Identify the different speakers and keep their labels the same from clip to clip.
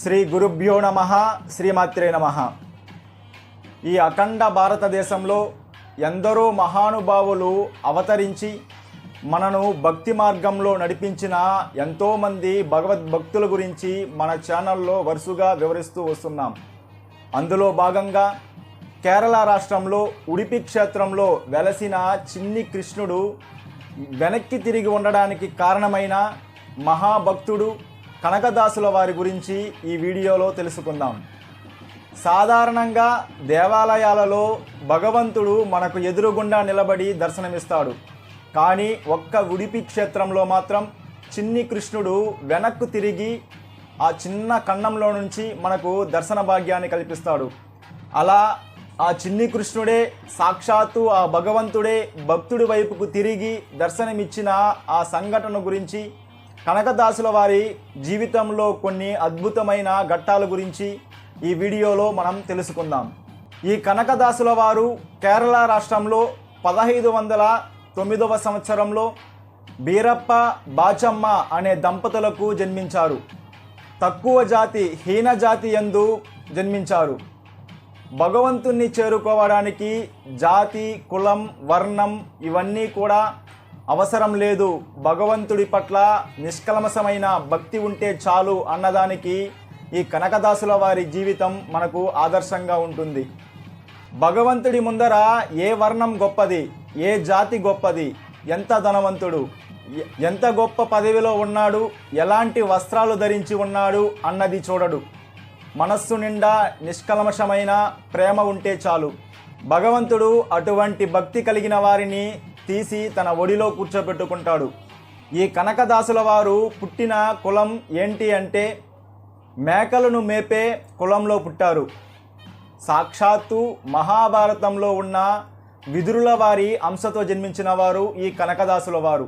Speaker 1: శ్రీ గురుభ్యో నమ శ్రీమాత్రే నమ. ఈ అఖండ భారతదేశంలో ఎందరో మహానుభావులు అవతరించి మనను భక్తి మార్గంలో నడిపించిన ఎంతోమంది భగవద్భక్తుల గురించి మన ఛానల్లో వరుసగా వివరిస్తూ వస్తున్నాం. అందులో భాగంగా కేరళ రాష్ట్రంలో ఉడిపి క్షేత్రంలో వెలసిన చిన్ని కృష్ణుడు వెనక్కి తిరిగి ఉండడానికి కారణమైన మహాభక్తుడు కనకదాసుల వారి గురించి ఈ వీడియోలో తెలుసుకుందాం. సాధారణంగా దేవాలయాలలో భగవంతుడు మనకు ఎదురుగుండా నిలబడి దర్శనమిస్తాడు. కానీ ఒక్క ఉడిపి క్షేత్రంలో మాత్రం చిన్ని కృష్ణుడు వెనక్కు తిరిగి ఆ చిన్న కన్నంలో నుంచి మనకు దర్శన భాగ్యాన్ని కల్పిస్తాడు. అలా ఆ చిన్ని కృష్ణుడే సాక్షాత్తు ఆ భగవంతుడే భక్తుడి వైపుకు తిరిగి దర్శనమిచ్చిన ఆ సంఘటన గురించి కనకదాసుల వారి జీవితంలో కొన్ని అద్భుతమైన ఘట్టాల గురించి ఈ వీడియోలో మనం తెలుసుకుందాం. ఈ కనకదాసుల వారు కేరళ రాష్ట్రంలో పదహైదు వందల తొమ్మిదవ సంవత్సరంలో బీరప్ప బాచమ్మ అనే దంపతులకు జన్మించారు. తక్కువ జాతి హీన జాతి ఎందు జన్మించారు. భగవంతుణ్ణి చేరుకోవడానికి జాతి కులం వర్ణం ఇవన్నీ కూడా అవసరం లేదు. భగవంతుడి పట్ల నిష్కలమసమైన భక్తి ఉంటే చాలు అన్నదానికి ఈ కనకదాసుల వారి జీవితం మనకు ఆదర్శంగా ఉంటుంది. భగవంతుడి ముందర ఏ వర్ణం గొప్పది? ఏ జాతి గొప్పది? ఎంత ధనవంతుడు? ఎంత గొప్ప పదవిలో ఉన్నాడు? ఎలాంటి వస్త్రాలు ధరించి ఉన్నాడు? అన్నది చూడడు. మనస్సు నిండా నిష్కల్మషమైన ప్రేమ ఉంటే చాలు. భగవంతుడు అటువంటి భక్తి కలిగిన వారిని తీసి తన ఒడిలో కూర్చోబెట్టుకుంటాడు. ఈ కనకదాసుల వారు పుట్టిన కులం ఏంటి అంటే మేకలను మేపే కులంలో పుట్టారు. సాక్షాత్తు మహాభారతంలో ఉన్న విదురుల వారి అంశతో జన్మించిన వారు ఈ కనకదాసుల వారు.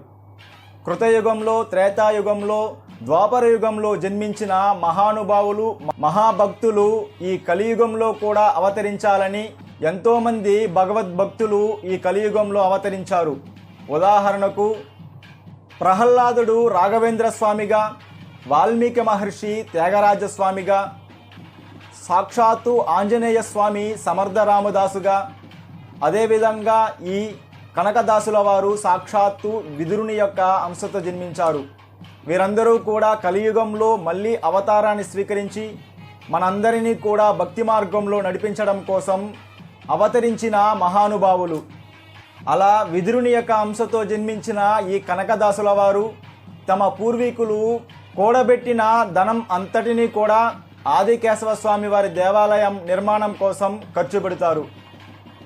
Speaker 1: కృతయుగంలో త్రేతాయుగంలో ద్వాపర యుగంలో జన్మించిన మహానుభావులు మహాభక్తులు ఈ కలియుగంలో కూడా అవతరించాలని ఎంతోమంది భగవద్భక్తులు ఈ కలియుగంలో అవతరించారు. ఉదాహరణకు ప్రహ్లాదుడు రాఘవేంద్ర స్వామిగా వాల్మీకి మహర్షి త్యాగరాజస్వామిగా సాక్షాత్తు ఆంజనేయ స్వామి సమర్థరామదాసుగా అదేవిధంగా ఈ కనకదాసుల వారు సాక్షాత్తు విదురుని యొక్క అంశతో జన్మించారు. వీరందరూ కూడా కలియుగంలో మళ్ళీ అవతారాన్ని స్వీకరించి మనందరినీ కూడా భక్తి మార్గంలో నడిపించడం కోసం అవతరించిన మహానుభావులు. అలా విదురుని యొక్క అంశతో జన్మించిన ఈ కనకదాసుల వారు తమ పూర్వీకులు కూడబెట్టిన ధనం అంతటినీ కూడా ఆదికేశవ స్వామి వారి దేవాలయం నిర్మాణం కోసం ఖర్చు పెడతారు.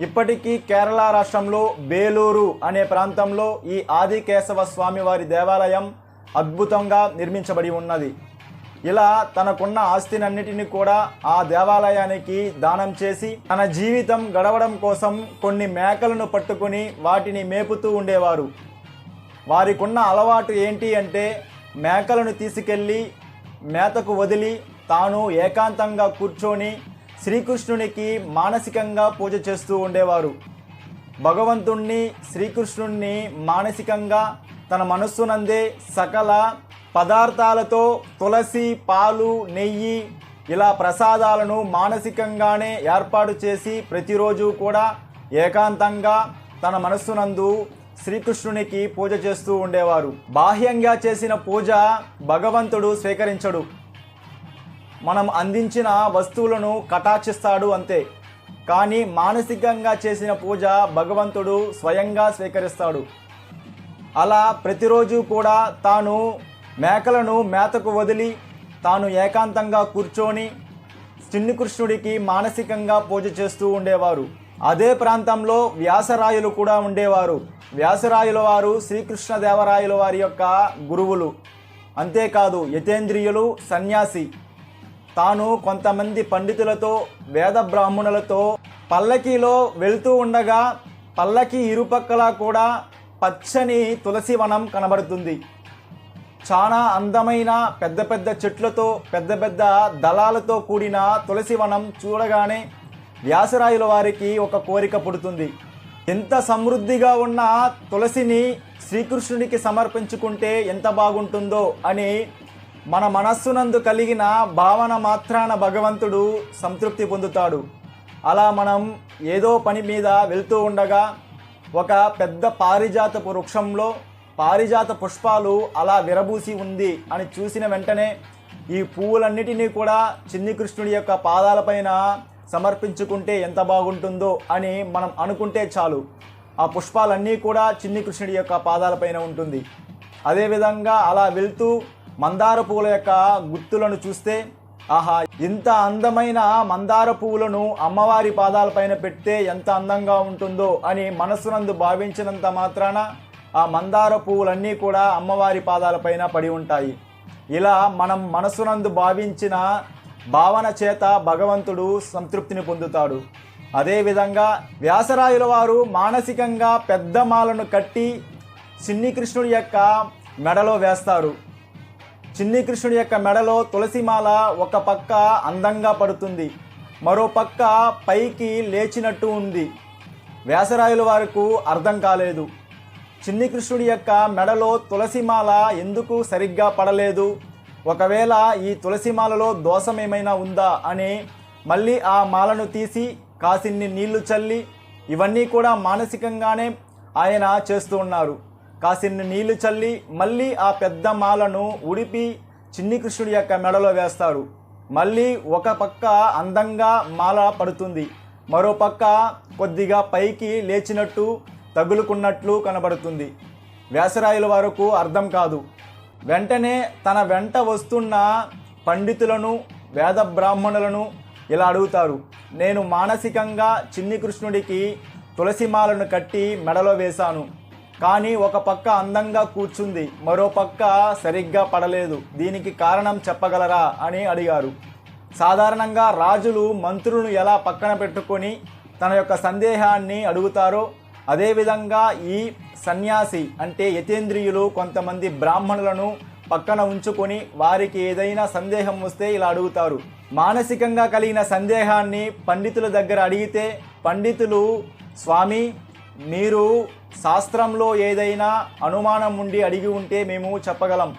Speaker 1: ఇప్పటికీ కేరళ రాష్ట్రంలో బేలూరు అనే ప్రాంతంలో ఈ ఆదికేశవ స్వామి వారి దేవాలయం అద్భుతంగా నిర్మించబడి ఉన్నది. ఇలా తనకున్న ఆస్తినన్నిటిని కూడా ఆ దేవాలయానికి దానం చేసి తన జీవితం గడవడం కోసం కొన్ని మేకలను పట్టుకుని వాటిని మేపుతూ ఉండేవారు. వారికున్న అలవాటు ఏంటి అంటే మేకలను తీసుకెళ్ళి మేతకు వదిలి తాను ఏకాంతంగా కూర్చొని శ్రీకృష్ణునికి మానసికంగా పూజ చేస్తూ ఉండేవారు. భగవంతుణ్ణి శ్రీకృష్ణుణ్ణి మానసికంగా తన మనస్సునందే సకల పదార్థాలతో తులసి పాలు నెయ్యి ఇలా ప్రసాదాలను మానసికంగానే ఏర్పాటు చేసి ప్రతిరోజు కూడా ఏకాంతంగా తన మనస్సునందు శ్రీకృష్ణునికి పూజ చేస్తూ ఉండేవారు. బాహ్యంగా చేసిన పూజ భగవంతుడు స్వీకరించడు. మనం అందించిన వస్తువులను కటాక్షిస్తాడు అంతే. కానీ మానసికంగా చేసిన పూజ భగవంతుడు స్వయంగా స్వీకరిస్తాడు. అలా ప్రతిరోజు కూడా తాను మేకలను మేతకు వదిలి తాను ఏకాంతంగా కూర్చొని చిన్ని కృష్ణుడికి మానసికంగా పూజ చేస్తూ ఉండేవారు. అదే ప్రాంతంలో వ్యాసరాయులు కూడా ఉండేవారు. వ్యాసరాయుల వారు శ్రీకృష్ణదేవరాయల వారి యొక్క గురువులు. అంతేకాదు యతేంద్రియులు సన్యాసి. తాను కొంతమంది పండితులతో వేద బ్రాహ్మణులతో పల్లకీలో వెళ్తూ ఉండగా పల్లకి ఇరుపక్కల కూడా పచ్చని తులసి వనం కనబడుతుంది. చాలా అందమైన పెద్ద పెద్ద చెట్లతో పెద్ద పెద్ద దళాలతో కూడిన తులసి వనం చూడగానే వ్యాసరాయుల వారికి ఒక కోరిక పుడుతుంది. ఎంత సమృద్ధిగా ఉన్న తులసిని శ్రీకృష్ణుడికి సమర్పించుకుంటే ఎంత బాగుంటుందో అని మన మనస్సునందు కలిగిన భావన మాత్రాన భగవంతుడు సంతృప్తి పొందుతాడు. అలా మనం ఏదో పని మీద వెళ్తూ ఉండగా ఒక పెద్ద పారిజాతపు వృక్షంలో పారిజాత పుష్పాలు అలా విరబూసి ఉంది అని చూసిన వెంటనే ఈ పువ్వులన్నిటినీ కూడా చిన్ని కృష్ణుడి యొక్క పాదాలపైన సమర్పించుకుంటే ఎంత బాగుంటుందో అని మనం అనుకుంటే చాలు. ఆ పుష్పాలన్నీ కూడా చిన్ని కృష్ణుడి యొక్క పాదాలపైన ఉంటుంది. అదేవిధంగా అలా వెళ్తూ మందార పువ్వుల యొక్క గుర్తులను చూస్తే ఆహా ఇంత అందమైన మందార పువ్వులను అమ్మవారి పాదాలపైన పెడితే ఎంత అందంగా ఉంటుందో అని మనస్సునందు భావించినంత మాత్రాన ఆ మందార పువ్వులన్నీ కూడా అమ్మవారి పాదాలపైన పడి ఉంటాయి. ఇలా మనం మనస్సునందు భావించిన భావన చేత భగవంతుడు సంతృప్తిని పొందుతాడు. అదేవిధంగా వ్యాసరాయుల వారు మానసికంగా పెద్ద మాలను కట్టి చిన్ని కృష్ణుడి యొక్క మెడలో వేస్తారు. చిన్ని కృష్ణుడి యొక్క మెడలో తులసిమాల ఒక పక్క అందంగా పడుతుంది. మరో పక్క పైకి లేచినట్టు ఉంది. వ్యాసరాయుల వారికి అర్థం కాలేదు. చిన్ని కృష్ణుడి యొక్క మెడలో తులసిమాల ఎందుకు సరిగ్గా పడలేదు? ఒకవేళ ఈ తులసిమాలలో దోషం ఏమైనా ఉందా అని మళ్ళీ ఆ మాలను తీసి కాసిన్ని నీళ్ళు చల్లి ఇవన్నీ కూడా మానసికంగానే ఆయన చేస్తూ ఉన్నారు. కాసిన్ని నీళ్ళు చల్లి మళ్ళీ ఆ పెద్ద మాలను ఉడిపి చిన్ని కృష్ణుడి యొక్క మెడలో వేస్తారు. మళ్ళీ ఒక పక్క అందంగా మాల పడుతుంది. మరో పక్క కొద్దిగా పైకి లేచినట్టు తగులుకున్నట్లు కనబడుతుంది. వ్యాసరాయుల వరకు అర్థం కాదు. వెంటనే తన వెంట వస్తున్న పండితులను వేద బ్రాహ్మణులను ఇలా అడుగుతారు. నేను మానసికంగా చిన్ని కృష్ణుడికి తులసిమాలను కట్టి మెడలో వేశాను. కానీ ఒక పక్క అందంగా కూర్చుంది మరో పక్క సరిగ్గా పడలేదు. దీనికి కారణం చెప్పగలరా అని అడిగారు. సాధారణంగా రాజులు మంత్రులను ఎలా పక్కన పెట్టుకొని తన యొక్క సందేహాన్ని అడుగుతారో అదేవిధంగా ఈ సన్యాసి అంటే యతేంద్రియులు కొంతమంది బ్రాహ్మణులను పక్కన ఉంచుకొని వారికి ఏదైనా సందేహం వస్తే ఇలా అడుగుతారు. మానసికంగా కలిగిన సందేహాన్ని పండితుల దగ్గర అడిగితే పండితులు స్వామి మీరు శాస్త్రంలో ఏదైనా అనుమానం ఉండి అడిగి ఉంటే మేము చెప్పగలం.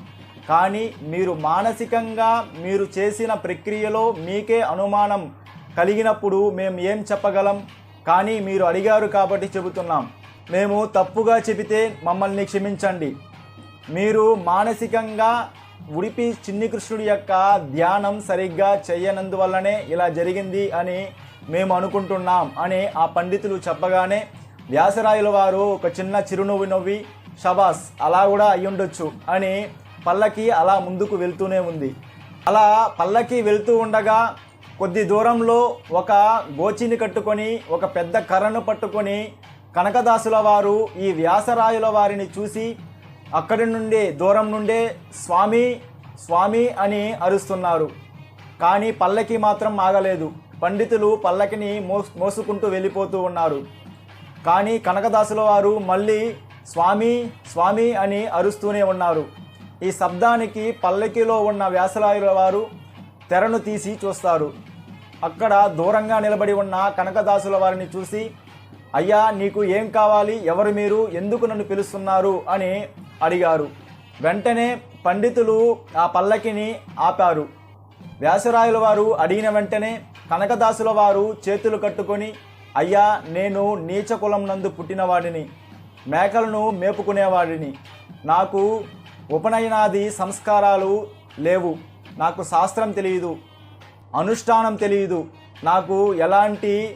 Speaker 1: కానీ మీరు మానసికంగా మీరు చేసిన ప్రక్రియలో మీకే అనుమానం కలిగినప్పుడు మేము ఏం చెప్పగలం? కానీ మీరు అడిగారు కాబట్టి చెబుతున్నాం. మేము తప్పుగా చెబితే మమ్మల్ని క్షమించండి. మీరు మానసికంగా ఉడిపి చిన్ని కృష్ణుడి యొక్క ధ్యానం సరిగ్గా చేయనందువల్లనే ఇలా జరిగింది అని మేము అనుకుంటున్నాం అని ఆ పండితులు చెప్పగానే వ్యాసరాయుల వారు ఒక చిన్న చిరునవ్వు నవ్వి షబాస్ అలా కూడా అయ్యుండొచ్చు అని పల్లకి అలా ముందుకు వెళ్తూనే ఉంది. అలా పల్లకి వెళ్తూ ఉండగా కొద్ది దూరంలో ఒక గోచిని కట్టుకొని ఒక పెద్ద కర్రను పట్టుకొని కనకదాసుల వారు ఈ వ్యాసరాయుల వారిని చూసి అక్కడి నుండి దూరం నుండే స్వామి స్వామి అని అరుస్తున్నారు. కానీ పల్లకి మాత్రం ఆగలేదు. పండితులు పల్లకిని మోస్ మోసుకుంటూ వెళ్ళిపోతూ ఉన్నారు. కానీ కనకదాసుల వారు మళ్ళీ స్వామి స్వామి అని అరుస్తూనే ఉన్నారు. ఈ శబ్దానికి పల్లకిలో ఉన్న వ్యాసరాయుల వారు తెరను తీసి చూస్తారు. అక్కడ దూరంగా నిలబడి ఉన్న కనకదాసుల వారిని చూసి అయ్యా నీకు ఏం కావాలి? ఎవరు మీరు? ఎందుకు నన్ను పిలుస్తున్నారు? అని అడిగారు. వెంటనే పండితులు ఆ పల్లకిని ఆపారు. వ్యాసరాయుల వారు అడిగిన వెంటనే కనకదాసుల వారు చేతులు కట్టుకొని అయ్యా నేను నీచ కులం నందు పుట్టినవాడిని మేకలను మేపుకునేవాడిని. నాకు ఉపనయనాది సంస్కారాలు లేవు నాకు శాస్త్రం తెలియదు అనుష్ఠానం తెలియదు నాకు ఎలాంటి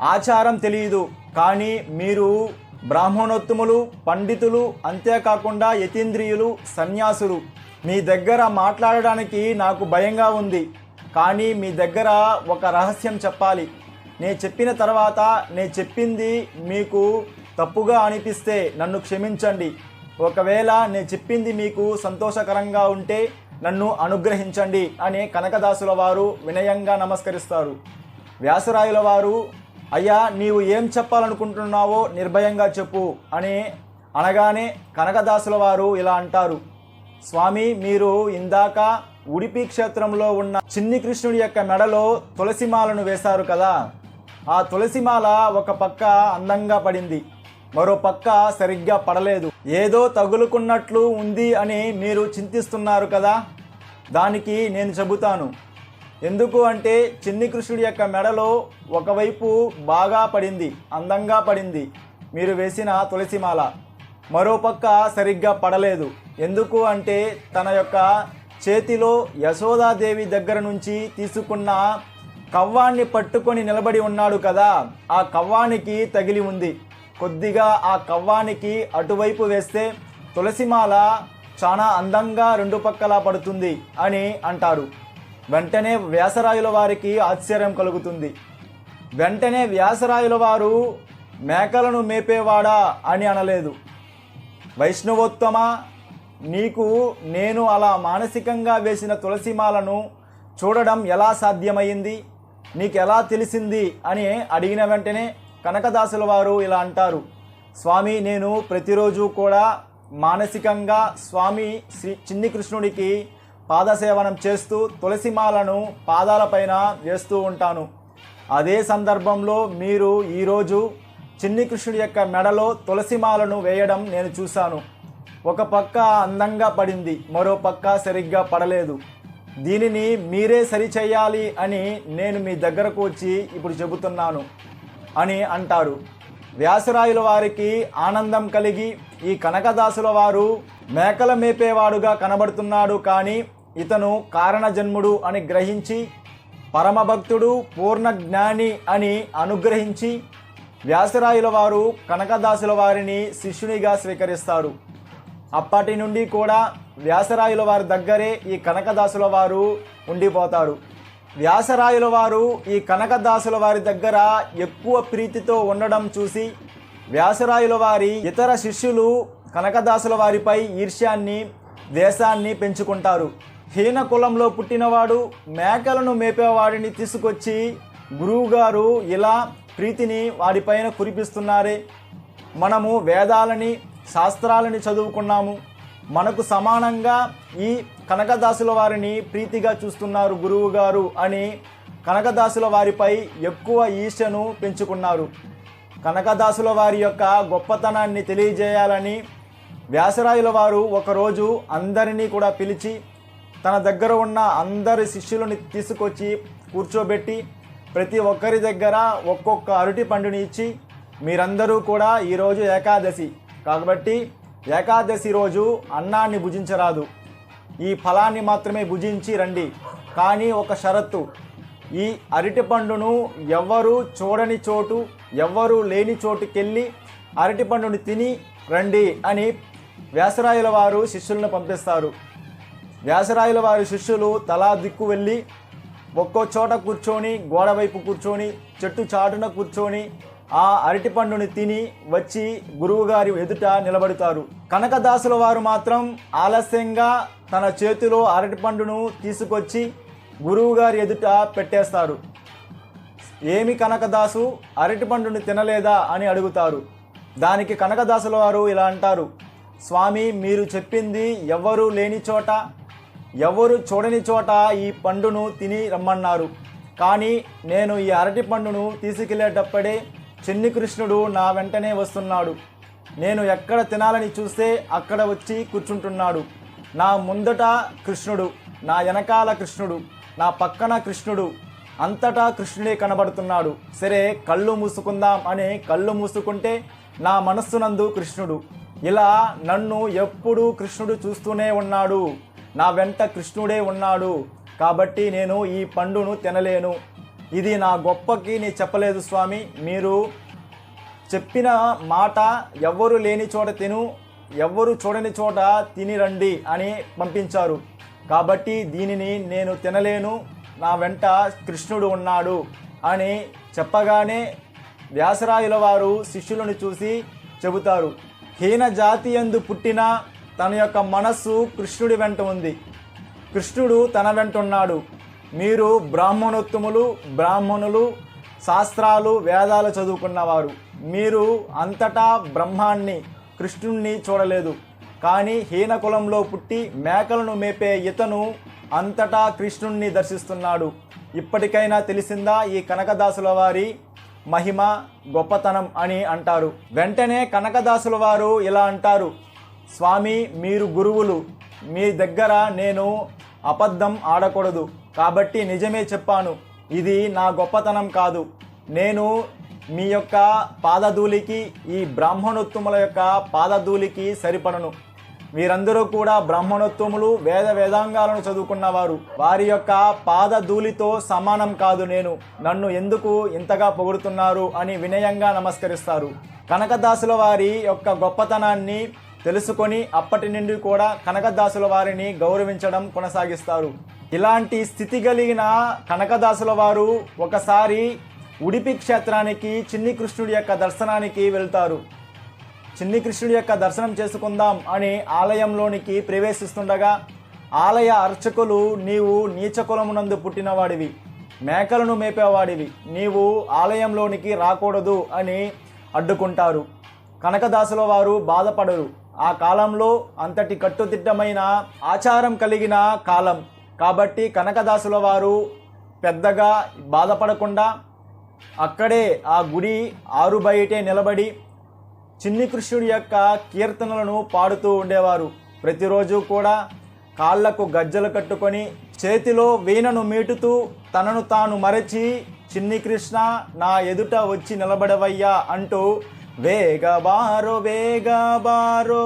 Speaker 1: ఆచారం తెలియదు. కానీ మీరు బ్రాహ్మణోత్తములు పండితులు అంతేకాకుండా యతీంద్రియులు సన్యాసులు. మీ దగ్గర మాట్లాడడానికి నాకు భయంగా ఉంది. కానీ మీ దగ్గర ఒక రహస్యం చెప్పాలి. నేను చెప్పిన తర్వాత నేను చెప్పింది మీకు తప్పుగా అనిపిస్తే నన్ను క్షమించండి. ఒకవేళ నేను చెప్పింది మీకు సంతోషకరంగా ఉంటే నన్ను అనుగ్రహించండి అని కనకదాసుల వారు వినయంగా నమస్కరిస్తారు. వ్యాసరాయుల వారు అయ్యా నీవు ఏం చెప్పాలనుకుంటున్నావో నిర్భయంగా చెప్పు అని అనగానే కనకదాసుల వారు ఇలా అంటారు. స్వామి మీరు ఇందాక ఉడిపి క్షేత్రంలో ఉన్న చిన్ని కృష్ణుడి యొక్క మెడలో తులసిమాలను వేశారు కదా? ఆ తులసిమాల ఒక పక్క అందంగా పడింది మరో పక్క సరిగ్గా పడలేదు. ఏదో తగులుకున్నట్లు ఉంది అని మీరు చింతిస్తున్నారు కదా? దానికి నేను చెబుతాను. ఎందుకు అంటే చిన్ని కృష్ణుడి యొక్క మెడలో ఒకవైపు బాగా పడింది అందంగా పడింది. మీరు వేసిన తులసిమాల మరోపక్క సరిగ్గా పడలేదు. ఎందుకు అంటే తన యొక్క చేతిలో యశోదాదేవి దగ్గర నుంచి తీసుకున్న కవ్వాన్ని పట్టుకొని నిలబడి ఉన్నాడు కదా ఆ కవ్వానికి తగిలి ఉంది. కొద్దిగా ఆ కవ్వానికి అటువైపు వేస్తే తులసిమాల చాలా అందంగా రెండు పక్కలా పడుతుంది అని అంటారు. వెంటనే వ్యాసరాయుల వారికి ఆశ్చర్యం కలుగుతుంది. వెంటనే వ్యాసరాయుల వారు మేకలను మేపేవాడా అని అనలేదు. వైష్ణవోత్తమ నీకు నేను అలా మానసికంగా వేసిన తులసిమాలను చూడడం ఎలా సాధ్యమైంది? నీకు ఎలా తెలిసింది అని అడిగిన వెంటనే కనకదాసుల వారు ఇలా అంటారు. స్వామి నేను ప్రతిరోజు కూడా మానసికంగా స్వామి శ్రీ చిన్ని కృష్ణుడికి పాదసేవనం చేస్తూ తులసిమాలను పాదాలపైన వేస్తూ ఉంటాను. అదే సందర్భంలో మీరు ఈరోజు చిన్ని కృష్ణుడి యొక్క మెడలో తులసిమాలను వేయడం నేను చూశాను. ఒక పక్క అందంగా పడింది మరో పక్క సరిగ్గా పడలేదు. దీనిని మీరే సరిచేయాలి అని నేను మీ దగ్గరకు వచ్చి ఇప్పుడు చెబుతున్నాను అని అంటారు. వ్యాసరాయుల వారికి ఆనందం కలిగి ఈ కనకదాసుల వారు మేకల మేపేవాడుగా కనబడుతున్నాడు కానీ ఇతను కారణజన్ముడు అని గ్రహించి పరమభక్తుడు పూర్ణ జ్ఞాని అని అనుగ్రహించి వ్యాసరాయుల వారు కనకదాసుల వారిని శిష్యునిగా స్వీకరిస్తారు. అప్పటి నుండి కూడా వ్యాసరాయుల వారి దగ్గరే ఈ కనకదాసుల వారు ఉండిపోతారు. వ్యాసరాయుల వారు ఈ కనకదాసుల వారి దగ్గర ఎక్కువ ప్రీతితో ఉండడం చూసి వ్యాసరాయుల వారి ఇతర శిష్యులు కనకదాసుల వారిపై ఈర్ష్యాన్ని దేశాన్ని పెంచుకుంటారు. హీన కులంలో పుట్టినవాడు మేకలను మేపేవాడిని తీసుకొచ్చి గురువుగారు ఇలా ప్రీతిని వాడిపైన కురిపిస్తున్నారే. మనము వేదాలని శాస్త్రాలని చదువుకున్నాము. మనకు సమానంగా ఈ కనకదాసుల వారిని ప్రీతిగా చూస్తున్నారు గురువు గారు అని కనకదాసుల వారిపై ఎక్కువ ఈర్ష్యను పెంచుకున్నారు. కనకదాసుల వారి యొక్క గొప్పతనాన్ని తెలియజేయాలని వ్యాసరాయుల వారు ఒకరోజు అందరినీ కూడా పిలిచి తన దగ్గర ఉన్న అందరి శిష్యులని తీసుకొచ్చి కూర్చోబెట్టి ప్రతి ఒక్కరి దగ్గర ఒక్కొక్క అరటి పండుని ఇచ్చి మీరందరూ కూడా ఈరోజు ఏకాదశి. కాబట్టి ఏకాదశి రోజు అన్నాన్ని భుజించరాదు. ఈ ఫలాన్ని మాత్రమే భుజించి రండి. కానీ ఒక షరత్తు ఈ అరటి పండును ఎవ్వరూ చూడని చోటు ఎవ్వరూ లేని చోటుకెళ్ళి అరటి పండుని తిని రండి అని వ్యాసరాయుల వారు శిష్యులను పంపిస్తారు. వ్యాసరాయుల వారి శిష్యులు తలా దిక్కు వెళ్ళి ఒక్కో చోట కూర్చొని గోడ వైపు కూర్చొని చెట్టు చాటున కూర్చొని ఆ అరటిపండుని తిని వచ్చి గురువుగారి ఎదుట నిలబడతారు. కనకదాసుల వారు మాత్రం ఆలస్యంగా తన చేతిలో అరటిపండును తీసుకొచ్చి గురువుగారి ఎదుట పెట్టేస్తారు. ఏమి కనకదాసు అరటిపండును తినలేదా అని అడుగుతారు. దానికి కనకదాసుల వారు ఇలా అంటారు. స్వామి మీరు చెప్పింది ఎవ్వరూ లేని చోట ఎవరు చూడని చోట ఈ పండును తిని రమ్మన్నారు. కానీ నేను ఈ అరటి పండును తీసుకెళ్ళేటప్పుడే చిన్ని కృష్ణుడు నా వెంటనే వస్తున్నాడు. నేను ఎక్కడ తినాలని చూస్తే అక్కడ వచ్చి కూర్చుంటున్నాడు. నా ముందట కృష్ణుడు నా వెనకాల కృష్ణుడు నా పక్కన కృష్ణుడు అంతటా కృష్ణుడే కనబడుతున్నాడు. సరే కళ్ళు మూసుకుందాం అని కళ్ళు మూసుకుంటే నా మనస్సునందు కృష్ణుడు. ఇలా నన్ను ఎప్పుడూ కృష్ణుడు చూస్తూనే ఉన్నాడు. నా వెంట కృష్ణుడే ఉన్నాడు. కాబట్టి నేను ఈ పండును తినలేను. ఇది నా గొప్పకి నీ చెప్పలేదు స్వామి. మీరు చెప్పిన మాట ఎవ్వరు లేని చోట తిను ఎవ్వరు చూడని చోట తిని రండి అని పంపించారు. కాబట్టి దీనిని నేను తినలేను నా వెంట కృష్ణుడు ఉన్నాడు అని చెప్పగానే వ్యాసరాయుల వారు శిష్యులను చూసి చెబుతారు. హీన జాతి ఎందు పుట్టిన తన యొక్క మనస్సు కృష్ణుడి వెంట ఉంది. కృష్ణుడు తన వెంట ఉన్నాడు. మీరు బ్రాహ్మణోత్తములు బ్రాహ్మణులు శాస్త్రాలు వేదాలు చదువుకున్నవారు. మీరు అంతటా బ్రహ్మాన్ని కృష్ణుణ్ణి చూడలేదు. కానీ హీన కులంలో పుట్టి మేకలను మేపే ఇతను అంతటా కృష్ణుణ్ణి దర్శిస్తున్నాడు. ఇప్పటికైనా తెలిసిందా ఈ కనకదాసుల వారి మహిమ గొప్పతనం అని అంటారు. వెంటనే కనకదాసుల వారు ఇలా అంటారు. స్వామి మీరు గురువులు. మీ దగ్గర నేను అబద్ధం ఆడకూడదు. కాబట్టి నిజమే చెప్పాను ఇది నా గొప్పతనం కాదు. నేను మీ యొక్క పాదధూళికి ఈ బ్రాహ్మణోత్తముల యొక్క పాదధూళికి సరిపడను. వీరందరూ కూడా బ్రాహ్మణోత్తములు వేద వేదాంగాలను చదువుకున్నవారు. వారి యొక్క పాదధూళితో సమానం కాదు నేను. నన్ను ఎందుకు ఇంతగా పొగుడుతున్నారు అని వినయంగా నమస్కరిస్తారు. కనకదాసుల వారి యొక్క గొప్పతనాన్ని తెలుసుకొని అప్పటి నుండి కూడా కనకదాసుల వారిని గౌరవించడం కొనసాగిస్తారు. ఇలాంటి స్థితి కలిగిన కనకదాసుల వారు ఒకసారి ఉడిపి క్షేత్రానికి చిన్ని కృష్ణుడి యొక్క దర్శనానికి వెళ్తారు. చిన్ని కృష్ణుడి యొక్క దర్శనం చేసుకుందాం అని ఆలయంలోనికి ప్రవేశిస్తుండగా ఆలయ అర్చకులు నీవు నీచకులమునందు పుట్టినవాడివి మేకలను మేపేవాడివి నీవు ఆలయంలోనికి రాకూడదు అని అడ్డుకుంటారు. కనకదాసుల వారు బాధపడరు. ఆ కాలంలో అంతటి కట్టుదిట్టమైన ఆచారం కలిగిన కాలం కాబట్టి కనకదాసుల వారు పెద్దగా బాధపడకుండా అక్కడే ఆ గుడి ఆరు బయటే నిలబడి చిన్ని కృష్ణుడి యొక్క కీర్తనలను పాడుతూ ఉండేవారు. ప్రతిరోజు కూడా కాళ్ళకు గజ్జలు కట్టుకొని చేతిలో వీణను మీటుతూ తనను తాను మరచి చిన్ని కృష్ణ నా ఎదుట వచ్చి నిలబడవయ్యా అంటూ వేగబారో వేగబారో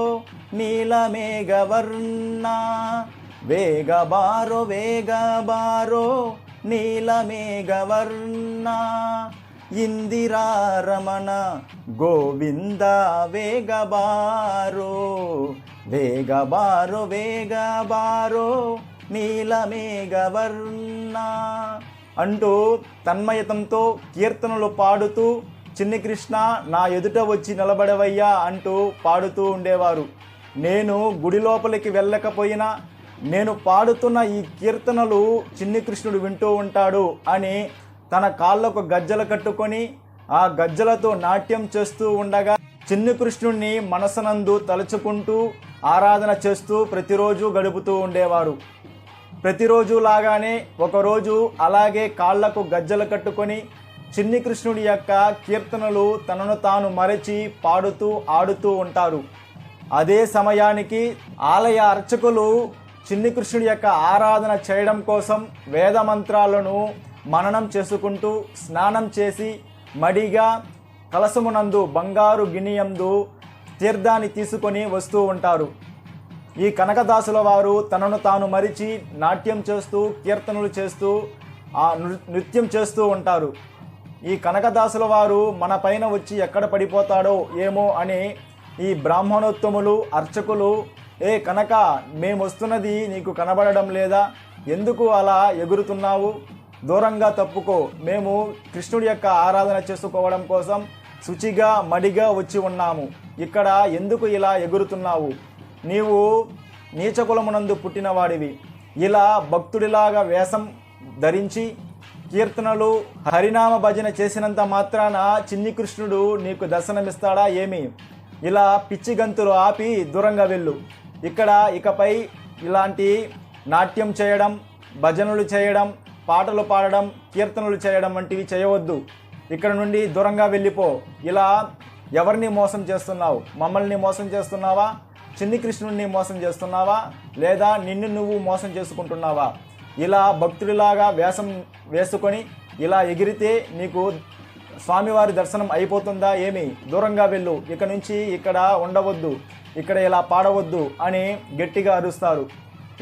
Speaker 1: నీలమేఘవర్ణ వేగబారో వేగబారో నీలమేఘవర్ణ ఇందిరారమణ గోవింద వేగబారో వేగబారో వేగబారో నీలమేఘవర్ణ అంటూ తన్మయతంతో కీర్తనలు పాడుతూ చిన్ని కృష్ణ నా ఎదుట వచ్చి నిలబడవయ్యా అంటూ పాడుతూ ఉండేవారు. నేను గుడి లోపలికి వెళ్ళకపోయినా నేను పాడుతున్న ఈ కీర్తనలు చిన్ని కృష్ణుడు వింటూ ఉంటాడు అని తన కాళ్ళకు గజ్జలు కట్టుకొని ఆ గజ్జలతో నాట్యం చేస్తూ ఉండగా చిన్ని కృష్ణుణ్ణి మనసనందు తలుచుకుంటూ ఆరాధన చేస్తూ ప్రతిరోజు గడుపుతూ ఉండేవారు. ప్రతిరోజు లాగానే ఒకరోజు అలాగే కాళ్ళకు గజ్జలు కట్టుకొని చిన్ని కృష్ణుడి యొక్క కీర్తనలు తనను తాను మరచి పాడుతూ ఆడుతూ ఉంటారు. అదే సమయానికి ఆలయ అర్చకులు చిన్ని కృష్ణుడి యొక్క ఆరాధన చేయడం కోసం వేద మంత్రాలను మననం చేసుకుంటూ స్నానం చేసి మడిగా కలసమునందు బంగారు గినియందు తీర్థాన్ని తీసుకొని వస్తూ ఉంటారు. ఈ కనకదాసుల వారు తనను తాను మరిచి నాట్యం చేస్తూ కీర్తనలు చేస్తూ ఆ నృ- నృత్యం చేస్తూ ఉంటారు. ఈ కనకదాసుల వారు మన పైన వచ్చి ఎక్కడ పడిపోతాడో ఏమో అని ఈ బ్రాహ్మణోత్తములు అర్చకులు ఏ కనక మేము వస్తున్నది నీకు కనబడడం లేదా? ఎందుకు అలా ఎగురుతున్నావు? దూరంగా తప్పుకో. మేము కృష్ణుడి యొక్క ఆరాధన చేసుకోవడం కోసం శుచిగా మడిగా వచ్చి ఉన్నాము. ఇక్కడ ఎందుకు ఇలా ఎగురుతున్నావు? నీవు నీచకులమునందు పుట్టినవాడివి. ఇలా భక్తుడిలాగా వేషం ధరించి కీర్తనలు హరినామ భజన చేసినంత మాత్రాన చిన్ని కృష్ణుడు నీకు దర్శనమిస్తాడా ఏమి? ఇలా పిచ్చి గంతులు ఆపి దూరంగా వెళ్ళు. ఇక్కడ ఇకపై ఇలాంటి నాట్యం చేయడం భజనలు చేయడం పాటలు పాడడం కీర్తనలు చేయడం వంటివి చేయవద్దు. ఇక్కడ నుండి దూరంగా వెళ్ళిపో. ఇలా ఎవరిని మోసం చేస్తున్నావు? మమ్మల్ని మోసం చేస్తున్నావా? చిన్ని కృష్ణుడిని మోసం చేస్తున్నావా? లేదా నిన్ను నువ్వు మోసం చేసుకుంటున్నావా? ఇలా భక్తుడిలాగా వేషం వేసుకొని ఇలా ఎగిరితే నీకు స్వామివారి దర్శనం అయిపోతుందా ఏమి? దూరంగా వెళ్ళు. ఇక నుంచి ఇక్కడ ఉండవద్దు. ఇక్కడ ఇలా పాడవద్దు అని గట్టిగా అరుస్తారు.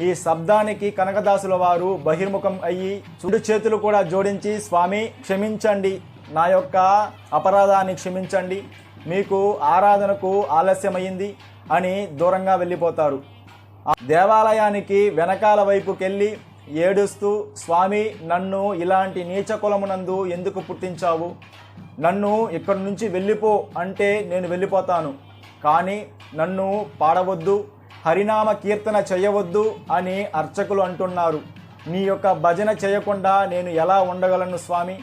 Speaker 1: ఈ శబ్దానికి కనకదాసుల వారు బహిర్ముఖం అయ్యి చుడు చేతులు కూడా జోడించి స్వామి క్షమించండి. నా యొక్క అపరాధాన్ని క్షమించండి. మీకు ఆరాధనకు ఆలస్యమైంది అని దూరంగా వెళ్ళిపోతారు. దేవాలయానికి వెనకాల వైపుకెళ్ళి ఏడుస్తూ స్వామి నన్ను ఇలాంటి నీచ కులమునందు ఎందుకు పుట్టించావు? నన్ను ఇక్కడి నుంచి వెళ్ళిపో అంటే నేను వెళ్ళిపోతాను. కానీ నన్ను పాడవద్దు హరినామ కీర్తన చేయవద్దు అని అర్చకులు అంటున్నారు. నీ యొక్క భజన చేయకుండా నేను ఎలా ఉండగలను స్వామి?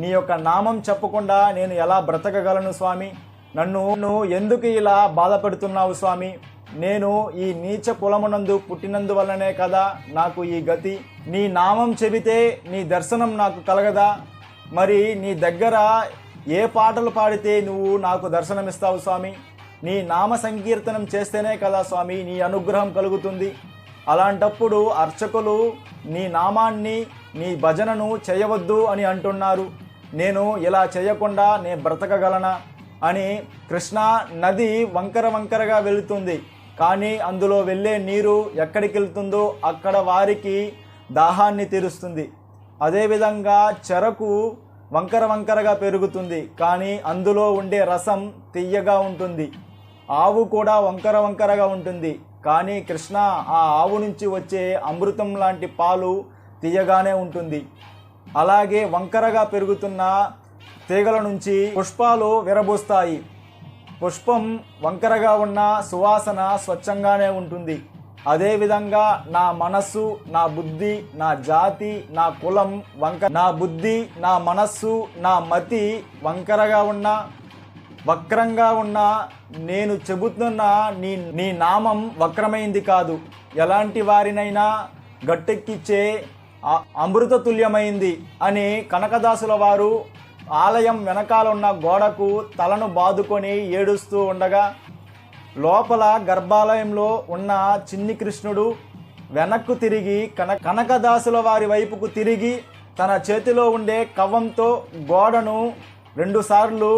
Speaker 1: నీ యొక్క నామం చెప్పకుండా నేను ఎలా బ్రతకగలను స్వామి? నన్ను నువ్వు ఎందుకు ఇలా బాధపడుతున్నావు స్వామి? నేను ఈ నీచ కులమునందు పుట్టినందువల్లనే కదా నాకు ఈ గతి. నీ నామం చెబితే నీ దర్శనం నాకు కలగదా? మరి నీ దగ్గర ఏ పాటలు పాడితే నువ్వు నాకు దర్శనమిస్తావు స్వామి? నీ నామ సంకీర్తనం చేస్తేనే కదా స్వామి నీ అనుగ్రహం కలుగుతుంది. అలాంటప్పుడు అర్చకులు నీ నామాన్ని నీ భజనను చేయవద్దు అని అంటున్నారు. నేను ఇలా చేయకుండా నేను బ్రతకగలనా? అని కృష్ణా నది వంకర వంకరగా వెళుతుంది. కానీ అందులో వెళ్ళే నీరు ఎక్కడికి వెళ్తుందో అక్కడ వారికి దాహాన్ని తీరుస్తుంది. అదేవిధంగా చెరకు వంకర వంకరగా పెరుగుతుంది. కానీ అందులో ఉండే రసం తియ్యగా ఉంటుంది. ఆవు కూడా వంకర వంకరగా ఉంటుంది. కానీ కృష్ణ ఆ ఆవు నుంచి వచ్చే అమృతం లాంటి పాలు తీయగానే ఉంటుంది. అలాగే వంకరగా పెరుగుతున్న తీగల నుంచి పుష్పాలు విరబూస్తాయి. పుష్పం వంకరగా ఉన్న సువాసన స్వచ్ఛంగానే ఉంటుంది. అదేవిధంగా నా మనస్సు నా బుద్ధి నా జాతి నా కులం వంక నా బుద్ధి నా మనస్సు నా మతి వంకరగా ఉన్న వక్రంగా ఉన్న నేను చెబుతున్న నీ నీ నామం వక్రమైంది కాదు. ఎలాంటి వారినైనా గట్టెక్కిచ్చే అమృత అమృతతుల్యమైంది అని కనకదాసుల వారు ఆలయం వెనకాల ఉన్న గోడకు తలను బాదుకొని ఏడుస్తూ ఉండగా లోపల గర్భాలయంలో ఉన్న చిన్ని కృష్ణుడు వెనక్కు తిరిగి కన కనకదాసుల వారి వైపుకు తిరిగి తన చేతిలో ఉండే కవ్వంతో గోడను రెండుసార్లు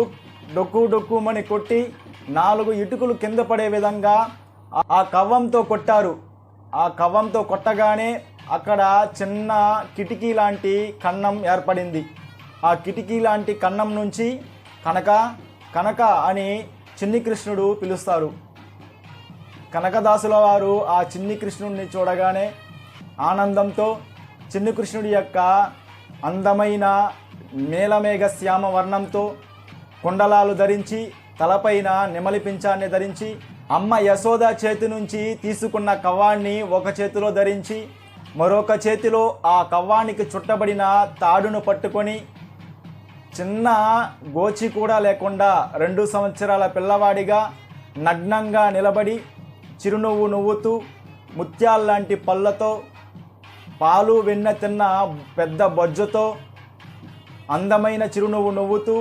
Speaker 1: డొక్కు డొక్కుమని కొట్టి నాలుగు ఇటుకలు కింద పడే విధంగా ఆ- కవ్వంతో కొట్టారు. ఆ కవ్వంతో కొట్టగానే అక్కడ చిన్న కిటికీ లాంటి కన్నం ఏర్పడింది. ఆ కిటికీ లాంటి కన్నం నుంచి కనక కనక అని చిన్ని కృష్ణుడు పిలుస్తారు. కనకదాసుల వారు ఆ చిన్ని కృష్ణుడిని చూడగానే ఆనందంతో చిన్ని కృష్ణుడి యొక్క అందమైన మేలమేఘ శ్యామ వర్ణంతో కుండలాలు ధరించి తలపైన నెమలి పించాన్ని ధరించి అమ్మ యశోద చేతి నుంచి తీసుకున్న కవ్వాన్ని ఒక చేతిలో ధరించి మరొక చేతిలో ఆ కవ్వానికి చుట్టబడిన తాడును పట్టుకొని చిన్న గోచి కూడా లేకుండా రెండు సంవత్సరాల పిల్లవాడిగా నగ్నంగా నిలబడి చిరునవ్వు నవ్వుతూ ముత్యాల్లాంటి పళ్ళతో పాలు వెన్న తిన్న పెద్ద బొజ్జతో అందమైన చిరునవ్వు నవ్వుతూ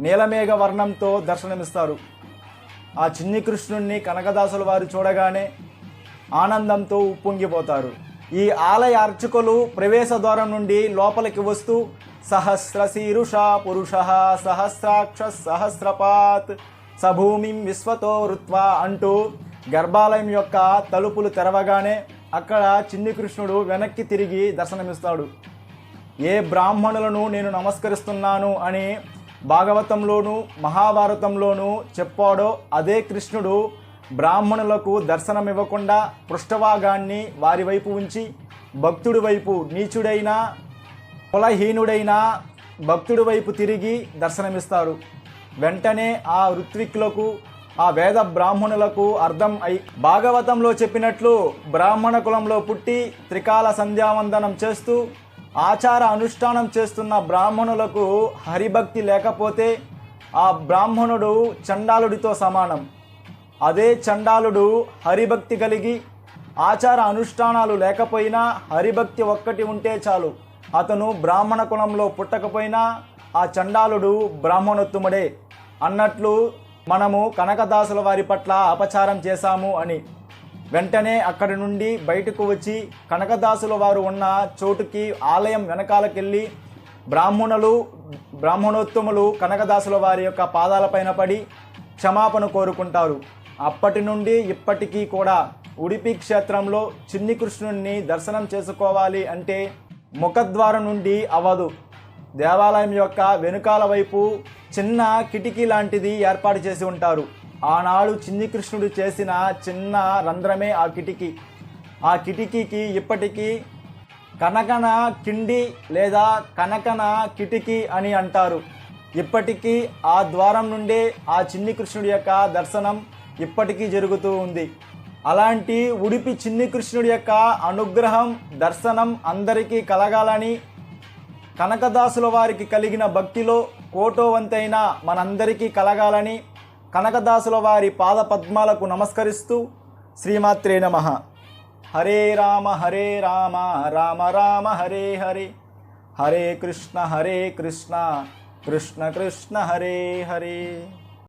Speaker 1: నీలమేఘ వర్ణంతో దర్శనమిస్తారు. ఆ చిన్ని కృష్ణుణ్ణి కనకదాసుల వారు చూడగానే ఆనందంతో ఉప్పొంగిపోతారు. ఈ ఆలయ అర్చకులు ప్రవేశ ద్వారం నుండి లోపలికి వస్తూ సహస్ర శీరుష పురుష సహస్రాక్ష సహస్రపాత్ సభూమి విశ్వతో రుత్వా అంటూ గర్భాలయం యొక్క తలుపులు తెరవగానే అక్కడ చిన్ని కృష్ణుడు వెనక్కి తిరిగి దర్శనమిస్తాడు. ఏ బ్రాహ్మణులను నేను నమస్కరిస్తున్నాను అని భాగవతంలోను మహాభారతంలోనూ చెప్పాడో అదే కృష్ణుడు బ్రాహ్మణులకు దర్శనమివ్వకుండా పృష్ఠభాగాన్ని వారి వైపు ఉంచి భక్తుడి వైపు నీచుడైన కులహీనుడైన భక్తుడి వైపు తిరిగి దర్శనమిస్తారు. వెంటనే ఆ ఋత్విక్లకు ఆ వేద బ్రాహ్మణులకు అర్థం అయి భాగవతంలో చెప్పినట్లు బ్రాహ్మణ కులంలో పుట్టి త్రికాల సంధ్యావందనం చేస్తూ ఆచార అనుష్ఠానం చేస్తున్న బ్రాహ్మణులకు హరిభక్తి లేకపోతే ఆ బ్రాహ్మణుడు చండాలుడితో సమానం. అదే చండాలుడు హరిభక్తి కలిగి ఆచార అనుష్ఠానాలు లేకపోయినా హరిభక్తి ఒక్కటి ఉంటే చాలు. అతను బ్రాహ్మణ కులంలో పుట్టకపోయినా ఆ చండాలుడు బ్రాహ్మణోత్తముడే అన్నట్లు మనము కనకదాసుల వారి పట్ల అపచారం చేశాము అని వెంటనే అక్కడి నుండి బయటకు వచ్చి కనకదాసుల వారు ఉన్న చోటుకి ఆలయం వెనకాలకెళ్ళి బ్రాహ్మణులు బ్రాహ్మణోత్తములు కనకదాసుల వారి యొక్క పాదాలపైన పడి క్షమాపణ కోరుకుంటారు. అప్పటి నుండి ఇప్పటికీ కూడా ఉడిపి క్షేత్రంలో చిన్ని కృష్ణుణ్ణి దర్శనం చేసుకోవాలి అంటే ముఖద్వారం నుండి అవ్వదు దేవాలయం యొక్క వెనుకాల వైపు చిన్న కిటికీ లాంటిది ఏర్పాటు చేసి ఉంటారు. ఆనాడు చిన్ని కృష్ణుడు చేసిన చిన్న రంధ్రమే ఆ కిటికీ. ఆ కిటికీకి ఇప్పటికీ కనకన కిండి లేదా కనకన కిటికీ అని అంటారు. ఇప్పటికీ ఆ ద్వారం నుండే ఆ చిన్ని కృష్ణుడి యొక్క దర్శనం ఇప్పటికీ జరుగుతూ ఉంది. అలాంటి ఉడిపి చిన్ని కృష్ణుడి యొక్క అనుగ్రహం దర్శనం అందరికీ కలగాలని కనకదాసుల వారికి కలిగిన భక్తిలో కోటోవంతైన మనందరికీ కలగాలని కనకదాసుల వారి పాద పద్మాలకు నమస్కరిస్తూ శ్రీమాత్రే నమ. హరే రామ హరే రామ రామ రామ హరే హరే. హరే కృష్ణ హరే కృష్ణ కృష్ణ కృష్ణ హరే హరే.